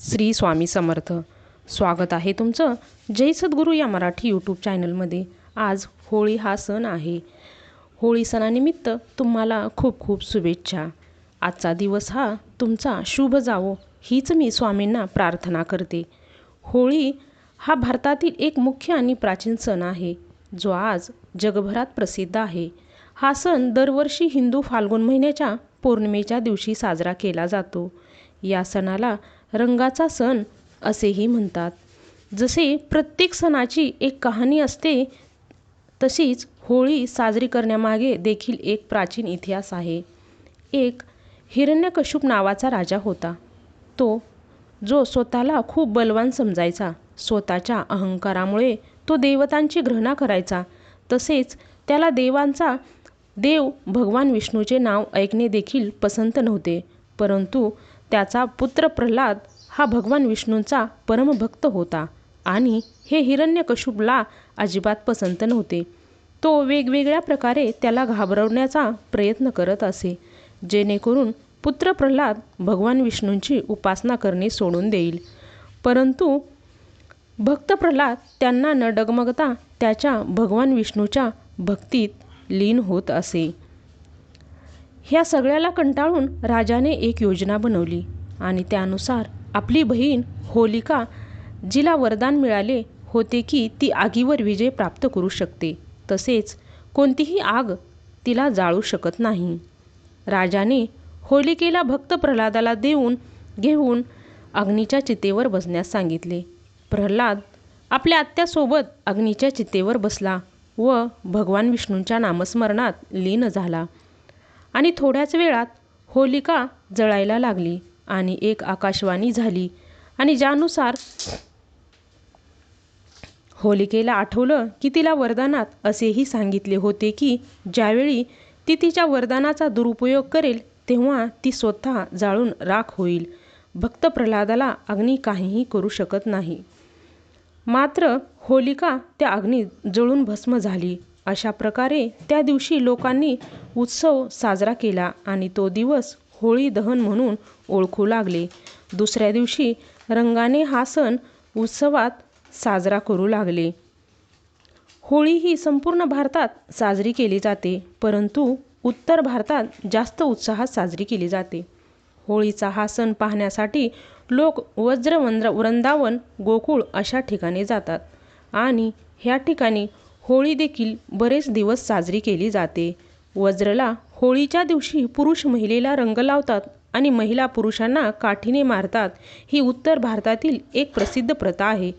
श्री स्वामी समर्थ. स्वागत आहे तुमचं जय सद्गुरू या मराठी यूट्यूब चॅनलमध्ये आज होळी हा सण आहे. होळी सणानिमित्त तुम्हाला खूप खूप शुभेच्छा. आजचा दिवस हा तुमचा शुभ जावो हीच मी स्वामींना प्रार्थना करते. होळी हा भारतातील एक मुख्य आणि प्राचीन सण आहे जो आज जगभरात प्रसिद्ध आहे. हा सण दरवर्षी हिंदू फाल्गुन महिन्याच्या पौर्णिमेच्या दिवशी साजरा केला जातो. या सणाला रंगाचा सण असेही म्हणतात. जसे प्रत्येक सणाची एक कहाणी असते तशीच होळी साजरी करण्यामागे देखील एक प्राचीन इतिहास आहे. एक हिरण्यकश्यप नावाचा राजा होता. तो जो स्वतःला खूप बलवान समजायचा स्वतःच्या अहंकारामुळे तो देवतांची घृणा करायचा तसेच त्याला देवांचा देव भगवान विष्णूचे नाव ऐकणे देखील पसंत नव्हते परंतु त्याचा पुत्र प्रल्हाद हा भगवान विष्णूंचा परमभक्त होता आणि हे हिरण्यकशुपला अजिबात पसंत नव्हते. तो वेगवेगळ्या प्रकारे त्याला घाबरवण्याचा प्रयत्न करत असे जेणेकरून पुत्र प्रल्हाद भगवान विष्णूंची उपासना करणे सोडून देईल. परंतु भक्त प्रल्हाद त्यांना न डगमगता त्याच्या भगवान विष्णूच्या भक्तीत लीन होत असे. ह्या सगळ्याला कंटाळून राजाने एक योजना बनवली आणि त्यानुसार आपली बहीण होलिका जिला वरदान मिळाले होते की ती आगीवर विजय प्राप्त करू शकते. तसेच कोणतीही आग तिला जाळू शकत नाही. राजाने होलिकेला भक्त प्रल्हादाला देऊन घेऊन अग्नीच्या चितेवर बसण्यास सांगितले. प्रल्हाद आपल्या आत्यासोबत अग्नीच्या चितेवर बसला व भगवान विष्णूंच्या नामस्मरणात लीन झाला. आणि थोड्याच वेळात होलिका जळायला लागली आणि एक आकाशवाणी झाली. आणि ज्यानुसार होलिकेला आठवलं की तिला वरदानात असेही सांगितले होते की ज्यावेळी ती तिच्या वरदानाचा दुरुपयोग करेल तेव्हा ती स्वतः जाळून राख होईल. भक्त प्रल्हादाला अग्नी काहीही करू शकत नाही. मात्र होलिका त्या अग्नीत जळून भस्म झाली. अशा प्रकारे त्या दिवशी लोकांनी उत्सव साजरा केला आणि तो दिवस होळी दहन म्हणून ओळखू लागले. दुसऱ्या दिवशी रंगाने हा सण उत्सवात साजरा करू लागले. होळी ही संपूर्ण भारतात साजरी केली जाते परंतु उत्तर भारतात जास्त उत्साहात साजरी केली जाते. होळीचा हा सण पाहण्यासाठी लोक वज्र वृंदावन गोकुळ अशा ठिकाणी जातात आणि ह्या ठिकाणी होळी देखील बरेच दिवस साजरी केली जाते. वज्रला होळीच्या दिवशी पुरुष महिलेला रंग लावतात आणि महिला पुरुषांना काठीने मारतात ही उत्तर भारतातील एक प्रसिद्ध प्रथा आहे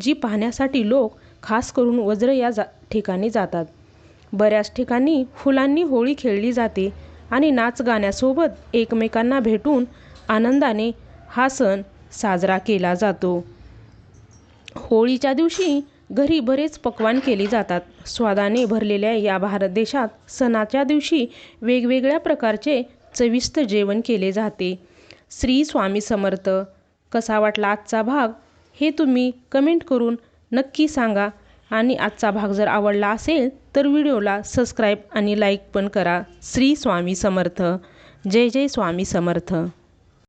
जी पाहण्यासाठी लोक खास करून वज्र या जा ठिकाणी जातात. बऱ्याच ठिकाणी फुलांनी होळी खेळली जाते आणि नाच गाण्यासोबत एकमेकांना भेटून आनंदाने हा सण साजरा केला जातो. होळीच्या दिवशी घरी बरेच पक्वान केली जातात. स्वादाने भरलेल्या या भारत देशात सणाच्या दिवशी वेगवेगळ्या प्रकारचे चविष्ट जेवण केले जाते. श्री स्वामी समर्थ. कसा वाटला आजचा भाग? हे तुम्ही कमेंट करून नक्की सांगा. आणि आजचा भाग जर आवडला असेल तर व्हिडिओला सबस्क्राईब आणि लाईक पण करा. श्री स्वामी समर्थ. जय जय स्वामी समर्थ.